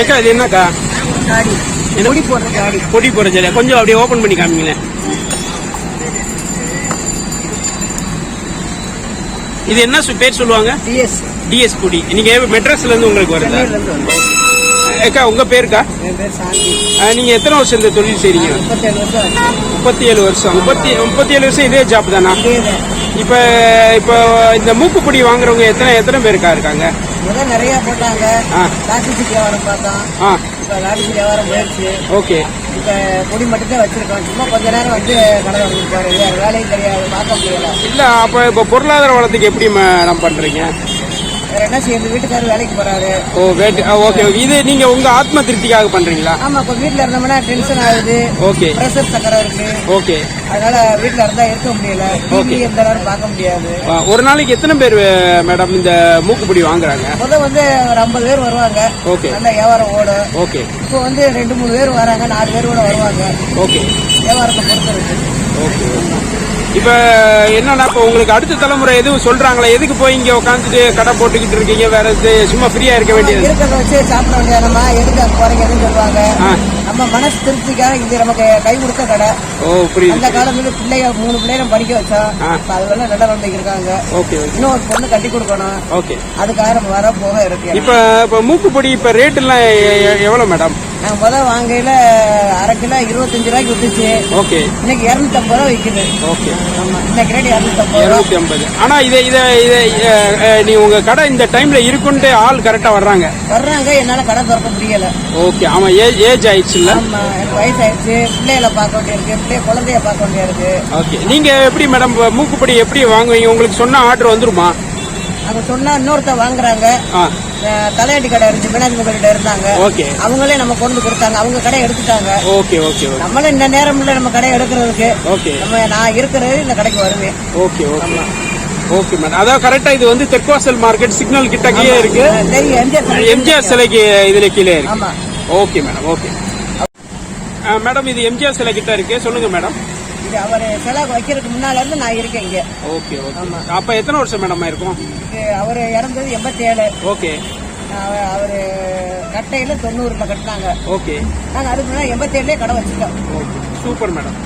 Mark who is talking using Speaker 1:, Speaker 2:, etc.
Speaker 1: ஏக்கா இது என்னக்கா?
Speaker 2: போடுற
Speaker 1: பொடி போடுற ஜெலியா கொஞ்சம் அப்படியே ஓபன் பண்ணி காமிங்களேன். இது என்ன பேர் சொல்லுவாங்க?
Speaker 2: டிஎஸ்.
Speaker 1: டிஎஸ் பொடி. நீங்க மெட்ராஸ்ல இருந்து உங்களுக்கு வருதா? ஏக்கா உங்க பேருக்கா? நீங்க எத்தனை வருஷம் இந்த தொழில் செய்றீங்க? முப்பத்தி ஏழு வருஷம். முப்பத்தி முப்பத்தி ஏழு வருஷம் இதே ஜாப் தானா. இப்ப இப்ப இந்த மூக்குப்பொடி வாங்குறவங்க எத்தனை எத்தனை பேருக்கா இருக்காங்க?
Speaker 2: முதல் நிறைய போட்டாங்க.
Speaker 1: ஆ.
Speaker 2: லாட்டி சீட் வியாபாரம் பார்த்தோம். இப்ப லாட்டி சீட் வியாபாரம் போயிடுச்சு.
Speaker 1: ஓகே.
Speaker 2: இப்ப பொடி மட்டும் தான் வச்சிருக்கோம். சும்மா கொஞ்ச நேரம் வந்து கடை வந்துருப்பாரு வேலையும் கிடையாது பார்க்க முடியல.
Speaker 1: இல்ல அப்ப இப்ப பொருளாதார வளத்துக்கு எப்படி மேடம் பண்றீங்க?
Speaker 2: என்ன செய்யுது வீட்டுக்காரர் வேலைக்கு போறாரு.
Speaker 1: ஓ வேட்டு ஓகே ஓகே. இது நீங்க உங்க ஆத்ம திருப்திக்காக பண்றீங்களா?
Speaker 2: ஆமா இப்ப வீட்டுல இருந்தோம்னா டென்ஷன் ஆகுது.
Speaker 1: ஓகே.
Speaker 2: பிரஷர் சக்கரை இருக்கு.
Speaker 1: ஓகே.
Speaker 2: அதனால வீட்டுல இருந்தா இருக்க முடியல. டிவி எந்த நேரம் பார்க்க முடியாது.
Speaker 1: ஒரு நாளைக்கு எத்தனை பேர் மேடம் இந்த மூக்குப்பொடி வாங்குறாங்க?
Speaker 2: முத வந்து ஒரு ஐம்பது பேர் வருவாங்க.
Speaker 1: ஓகே.
Speaker 2: நல்ல வியாபாரம் ஓடும்.
Speaker 1: ஓகே.
Speaker 2: இப்போ வந்து ரெண்டு மூணு பேர் வராங்க நாலு பேர் கூட வருவாங்க.
Speaker 1: ஓகே.
Speaker 2: வியாபாரத்தை பொறுத்து இருக்கு.
Speaker 1: ஓகே. இப்ப என்னன்னா இப்ப உங்களுக்கு அடுத்த தலைமுறை எதுவும் சொல்றாங்களா? எதுக்கு போய் இங்க உட்காந்துட்டு கடை போட்டுக்கிட்டு இருக்கீங்க? வேற இது சும்மா ஃப்ரீயா இருக்க வேண்டியது.
Speaker 2: இருக்கிறத வச்சு சாப்பிட வேண்டியதுமா எதுக்கு அங்க போறீங்கன்னு சொல்லுவாங்க. நம்ம மனசு திருப்திக்காக இது நமக்கு கை கொடுத்த கடை.
Speaker 1: ஓ புரியுது
Speaker 2: அந்த காலத்துல பிள்ளைய மூணு பிள்ளைய படிக்க வச்சோம்.
Speaker 1: ஆ.
Speaker 2: இப்ப அது வேணா நல்ல குழந்தைங்க இருக்காங்க.
Speaker 1: Okay okay.
Speaker 2: இன்னும் ஒரு பொண்ணு கட்டி கொடுக்கணும்.
Speaker 1: ஓகே.
Speaker 2: அதுக்காக நம்ம வர போக இருக்கு.
Speaker 1: இப்ப இப்ப மூக்குப்பொடி இப்ப ரேட் எல்லாம் எ- எ- எவ்வளவு மேடம்
Speaker 2: நாங்க முத வாங்கையில அரை கிலோ இருபத்தஞ்சு ரூபாய்க்கு விட்டுச்சு
Speaker 1: ஓகே.
Speaker 2: இன்னைக்கு இருநூத்தம்பது ரூபா விக்குது.
Speaker 1: ஓகே.
Speaker 2: ஆமா. இன்னைக்கு ரேட் இருநூத்தம்பது
Speaker 1: இருநூத்தி ஐம்பது ஆனா இதை இதை இதை நீ உங்க கடை இந்த டைம்ல இருக்குன்ட்டு ஆள் கரெக்டா வர்றாங்க.
Speaker 2: வர்றாங்க என்னால கடை திறக்க முடியல.
Speaker 1: ஓகே. ஆமா ஏஜ் ஏஜ் ஆயிடுச்சுல்ல?
Speaker 2: ஆமா எனக்கு வயசாயிடுச்சு. பிள்ளைகளை பார்க்க வேண்டியிருக்கு. பிள்ளைய குழந்தைய பார்க்க வேண்டியிருக்கு.
Speaker 1: ஓகே. நீங்க எப்படி மேடம் மூக்குப்பொடி எப்படி வாங்குவீங்க? உங்களுக்கு சொன்ன ஆர்டர் வந்துருமா?
Speaker 2: அவங்க சொன்னா இன்னொருத்த வாங்குறாங்க. தலையாட்டி கடை இருந்துச்சு மீனாட்சி கிட்ட இருந்தாங்க.
Speaker 1: ஓகே.
Speaker 2: அவங்களே நம்ம கொண்டு கொடுத்தாங்க. அவங்க கடை எடுத்துட்டாங்க.
Speaker 1: ஓகே ஓகே
Speaker 2: நம்மளும் இந்த நேரம் இல்ல நம்ம கடை எடுக்கிறதுக்கு.
Speaker 1: ஓகே.
Speaker 2: நம்ம நான் இருக்கிறது இந்த கடைக்கு வருவேன்.
Speaker 1: Okay okay. Okay madam. அதான் கரெக்டா இது வந்து தெற்குவாசல் மார்க்கெட் சிக்னல் கிட்டக்கே இருக்கு.
Speaker 2: அஹ் தெரியும் எம்ஜிஆர்
Speaker 1: சிலைக்கு இதுல கீழே இருக்கு. Okay madam. ஓகே. மேடம் இது எம்ஜிஆர் சிலை கிட்ட இருக்கு. சொல்லுங்க மேடம்.
Speaker 2: இது அவர் சிலை வைக்கிறதுக்கு முன்னால இருந்து நான் இருக்கேன் இங்க.
Speaker 1: Okay okay. அப்ப எத்தனை வருஷம் மேடம் இருக்கும்
Speaker 2: இது அவர் இறந்தது எண்பத்தி ஏழு
Speaker 1: ஓகே
Speaker 2: அவரு கட்டையில தொண்ணூறுல கட்டினாங்க.
Speaker 1: ஓகே.
Speaker 2: நாங்க அதுக்கு முன்னாடி எண்பத்தி ஏழுலயே கடை வச்சுட்டோம்
Speaker 1: ஓகே. Super madam